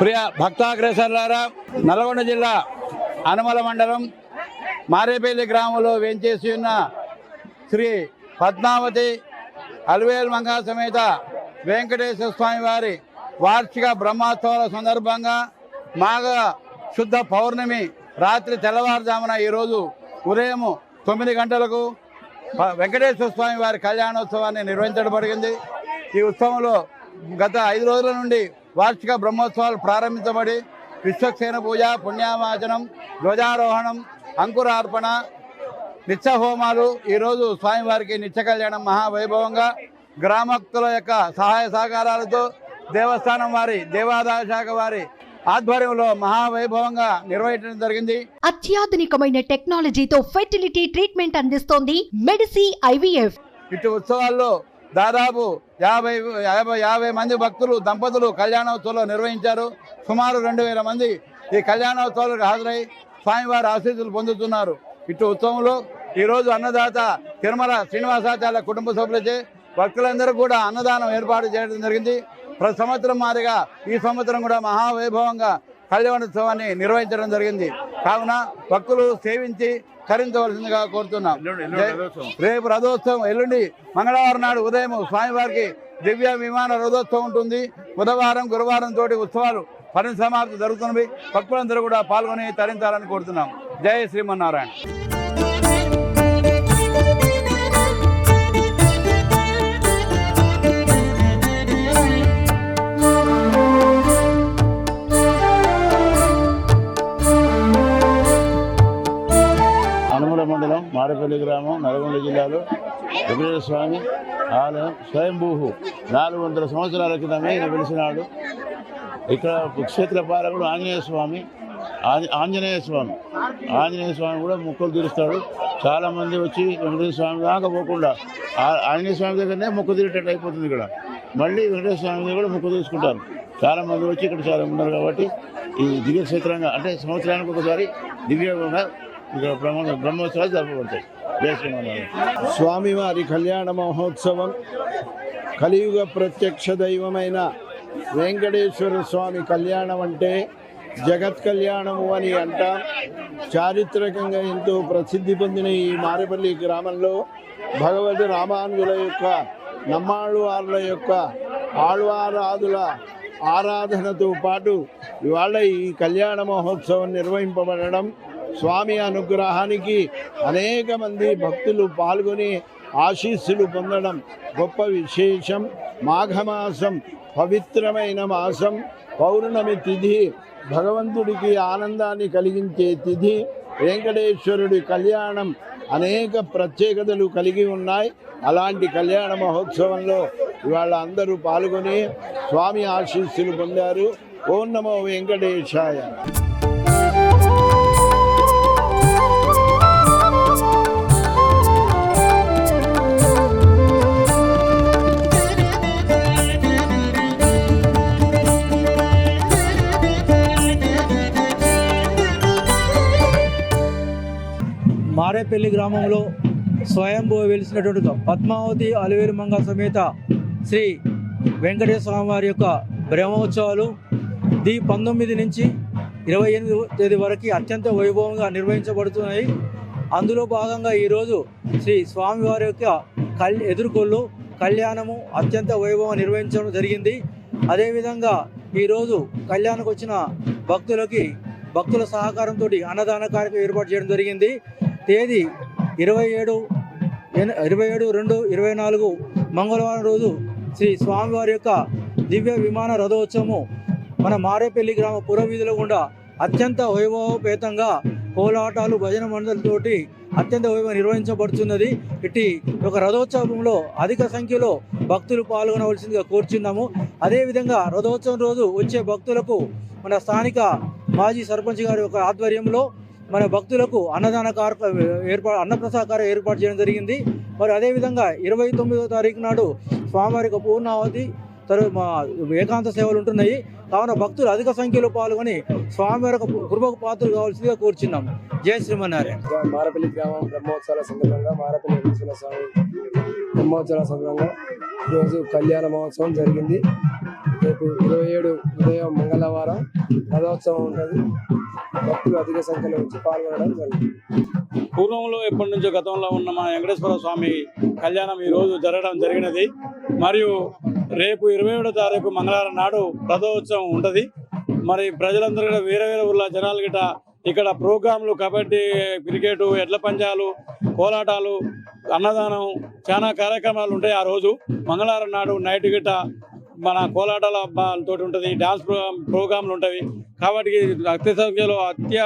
ప్రియ భక్తాగ్రేసర్లారా నల్గొండ జిల్లా అనుమల మండలం మారేపల్లి గ్రామంలో వేంచేసి ఉన్న శ్రీ పద్మావతి అల్వేల్ మంగా సమేత వెంకటేశ్వర స్వామి వారి వార్షిక బ్రహ్మోత్సవాల సందర్భంగా మాఘ శుద్ధ పౌర్ణమి రాత్రి తెల్లవారుజామున ఈరోజు ఉదయం తొమ్మిది గంటలకు వెంకటేశ్వర స్వామి వారి కళ్యాణోత్సవాన్ని నిర్వహించడం జరిగింది. ఈ ఉత్సవంలో గత ఐదు రోజుల నుండి వార్షిక బ్రహ్మోత్సవాలు ప్రారంభించబడి విశ్వక్సేన పూజ పుణ్యామాచనం ధ్వజారోహణం అంకురార్పణ నిత్య హోమాలు ఈరోజు స్వామివారికి నిత్య కళ్యాణం మహావైభవంగా గ్రామస్తుల యొక్క సహాయ సహకారాలతో దేవస్థానం వారి దేవాదాయ శాఖ వారి ఆధ్వర్యంలో మహావైభవంగా నిర్వహించడం జరిగింది. అత్యాధునికమైన టెక్నాలజీతో ఫెర్టిలిటీ ట్రీట్మెంట్ అందిస్తోంది మెడిసి ఐవీఎఫ్. ఇటు ఉత్సవాల్లో దాదాపు యాభై యాభై యాభై మంది భక్తులు దంపతులు కళ్యాణోత్సవంలో నిర్వహించారు. సుమారు రెండు వేల మంది ఈ కళ్యాణోత్సవాలకు హాజరై స్వామివారి ఆశీస్సులు పొందుతున్నారు. ఇటు ఉత్సవంలో ఈరోజు అన్నదాత తిరుమల శ్రీనివాసాచార్య కుటుంబ సభ్యులచే భక్తులందరూ కూడా అన్నదానం ఏర్పాటు చేయడం జరిగింది. ప్రతి సంవత్సరం మాదిరిగా ఈ సంవత్సరం కూడా మహావైభవంగా కళ్యాణోత్సవాన్ని నిర్వహించడం జరిగింది. కావున భక్తులు సేవించి తరించవలసిందిగా కోరుతున్నాం. రేపు రథోత్సవం ఎల్లుండి మంగళవారం నాడు ఉదయం స్వామివారికి దివ్య విమాన రథోత్సవం ఉంటుంది. బుధవారం గురువారం తోటి ఉత్సవాలు పని సమాప్తి జరుగుతున్నవి. భక్తులందరూ కూడా పాల్గొని తరించాలని కోరుతున్నాం. జయ శ్రీమన్నారాయణ ఆడపల్లి గ్రామం నల్గొండ జిల్లాలో వెంకటేశ్వర స్వామి ఆలయం స్వయంభూహు. నాలుగు వందల సంవత్సరాల క్రితమే ఈయన వెలిసినాడు. ఇక్కడ క్షేత్ర పాలకుడు ఆంజనేయ స్వామి ఆంజనేయ స్వామి. ఆంజనేయ స్వామి కూడా మొక్కలు తీరుస్తాడు. చాలా మంది వచ్చి వెంకటేశ్వర స్వామి దాకా పోకుండా ఆ- ఆంజనేయ స్వామి దగ్గరనే మొక్కు తీరేటట్టు అయిపోతుంది ఇక్కడ. మళ్ళీ వెంకటేశ్వర స్వామి దగ్గర కూడా మొక్కు తీసుకుంటారు. చాలా మంది వచ్చి ఇక్కడ చాలా ఉన్నారు కాబట్టి ఈ దివ్య క్షేత్రంగా అంటే సంవత్సరానికి ఒకసారి దివ్యంగా ఇక్కడ బ్రహ్మ బ్రహ్మోత్సవాలు జరపబడతాయి జయ స్వామివారి కళ్యాణ మహోత్సవం కలియుగ ప్రత్యక్ష దైవమైన వెంకటేశ్వర స్వామి కళ్యాణం అంటే జగత్ కళ్యాణము అని అంటాం. చారిత్రకంగా ఎంతో ప్రసిద్ధి పొందిన ఈ మారేపల్లి గ్రామంలో భగవతి రామానుజుల యొక్క నమ్మాళ్ళవార్ల యొక్క ఆళ్వారాదుల ఆరాధనతో పాటు ఇవాళ ఈ కళ్యాణ మహోత్సవం నిర్వహింపబడడం స్వామి అనుగ్రహానికి అనేక మంది భక్తులు పాల్గొని ఆశీస్సులు పొందడం గొప్ప విశేషం. మాఘమాసం పవిత్రమైన మాసం. పౌర్ణమి తిథి భగవంతుడికి ఆనందాన్ని కలిగించే తిథి. వెంకటేశ్వరుడి కళ్యాణం అనేక ప్రత్యేకతలు కలిగి ఉన్నాయి. అలాంటి కళ్యాణ మహోత్సవంలో ఇవాళ అందరూ పాల్గొని స్వామి ఆశీస్సులు పొందారు. ఓం నమో వెంకటేశాయ. మారేపల్లి గ్రామంలో స్వయంభూ వెలిసినటువంటి పద్మావతి అలివేరు మంగ సమేత శ్రీ వెంకటేశ్వర స్వామి వారి యొక్క బ్రహ్మోత్సవాలు ది పంతొమ్మిది నుంచి ఇరవై ఎనిమిది తేదీ వరకు అత్యంత వైభవంగా నిర్వహించబడుతున్నాయి. అందులో భాగంగా ఈరోజు శ్రీ స్వామివారి యొక్క కల్ ఎదుర్కొల్లు కళ్యాణము అత్యంత వైభవం నిర్వహించడం జరిగింది. అదేవిధంగా ఈరోజు కళ్యాణకు వచ్చిన భక్తులకి భక్తుల సహకారంతో అన్నదాన కార్యక్రమం ఏర్పాటు చేయడం జరిగింది. తేదీ ఇరవై ఏడు ఇరవై ఏడు రెండు ఇరవై నాలుగు మంగళవారం రోజు శ్రీ స్వామివారి యొక్క దివ్య విమాన రథోత్సవము మన మారేపల్లి గ్రామ పురవీధుల గుండా అత్యంత వైభవపేతంగా కోలాటాలు భజన మండలితోటి అత్యంత వైభవం నిర్వహించబడుతున్నది ఇట్టి ఒక రథోత్సవంలో అధిక సంఖ్యలో భక్తులు పాల్గొనవలసిందిగా కోరుచున్నాము. అదేవిధంగా రథోత్సవం రోజు వచ్చే భక్తులకు మన స్థానిక మాజీ సర్పంచ్ గారి యొక్క ఆధ్వర్యంలో మన భక్తులకు అన్నదాన కార్యక్రమం ఏర్పాటు అన్నప్రసాకార ఏర్పాటు చేయడం జరిగింది. మరి అదేవిధంగా ఇరవై తొమ్మిదో తారీఖు నాడు స్వామివారి యొక్క పూర్ణావతి తర్వాత మా ఏకాంత సేవలు ఉంటున్నాయి. కావున భక్తులు అధిక సంఖ్యలో పాల్గొని స్వామివారి కృపకు పాత్రలు కావాల్సిందిగా కోరుచున్నాం జయ శ్రీమన్నారాయణ. మారపల్లి గ్రామం బ్రహ్మోత్సవాల సందర్భంగా మారపల్లి వెంకటేశ్వర స్వామి బ్రహ్మోత్సవాల సందర్భంగా ఈరోజు కళ్యాణ మహోత్సవం జరిగింది. రేపు ఇరవై ఏడు ఉదయం మంగళవారం రథోత్సవం ఉంటుంది. భక్తులు అధిక సంఖ్యలో వచ్చి పాల్గొనడం జరిగింది. పూర్వంలో ఎప్పటి నుంచో గతంలో ఉన్న మా వెంకటేశ్వర స్వామి కళ్యాణం ఈ రోజు జరగడం జరిగినది. మరియు రేపు ఇరవై ఏడో తారీఖు మంగళవారం నాడు రథోత్సవం ఉంటుంది. మరి ప్రజలందరూ కూడా వేరే వేరే ఊర్ల జనాలు గిట ఇక్కడ ప్రోగ్రాంలు కబడ్డీ క్రికెట్ ఎడ్ల పంజాలు కోలాటాలు అన్నదానం చాలా కార్యక్రమాలు ఉంటాయి ఆ రోజు. మంగళవారం నాడు నైట్ గిట్ట మన కోలాటాల తోటి ఉంటుంది డాన్స్ ప్రోగ్రామ్ ప్రోగ్రాంలు ఉంటాయి కాబట్టి అత్య సంఖ్యలో అత్య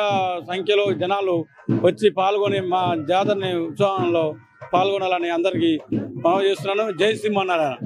సంఖ్యలో జనాలు వచ్చి పాల్గొని మా జాతరని ఉత్సవంలో పాల్గొనాలని అందరికీ మనం చేస్తున్నాను. జై సింహనారాయణ